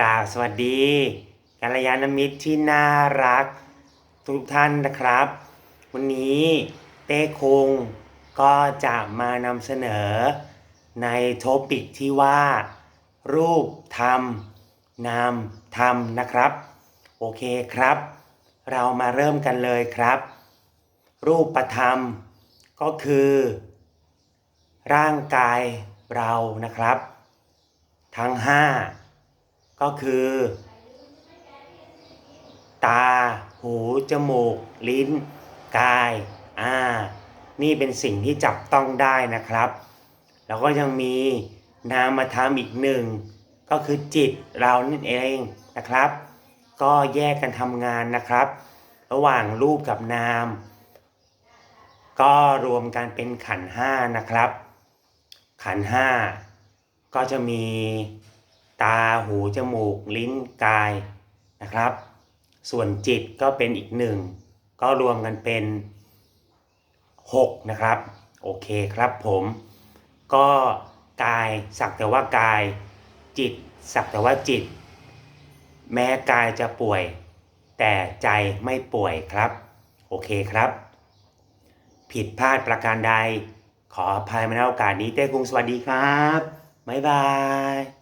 กราบสวัสดีกัลยาณมิตรที่น่ารัก ทุกท่านนะครับ วันนี้เต้คงก็จะมานำเสนอ ในโทปิกที่ว่า รูปธรรม นามธรรมนะครับ โอเคครับ เรามาเริ่มกันเลยครับ รูปธรรม ก็คือ ร่างกายเรานะครับ ทั้งห้า ก็คือ ตา หู จมูก ลิ้น กาย อ่า นี่เป็นสิ่งที่จับต้องได้นะครับ แล้วก็ยังมีนามธรรมอีกหนึ่ง ก็คือจิตเรานั่นเองนะครับ ก็แยกกันทำงานนะครับ ระหว่างรูปกับนาม ก็รวมกันเป็นขันห้านะครับ ขันห้าก็จะมี ตาหูจมูก ลิ้นกายนะครับ ส่วนจิตก็เป็นอีกหนึ่งก็รวมกันเป็น 6 นะครับ โอเคครับผม ก็กายสักแต่ว่ากาย จิตสักแต่ว่าจิต แม้กายจะป่วย แต่ใจไม่ป่วยครับ โอเคครับ ผิดพลาดประการใด ขออภัยมาในโอกาสนี้เต้กรุงสวัสดีครับ บ๊ายบาย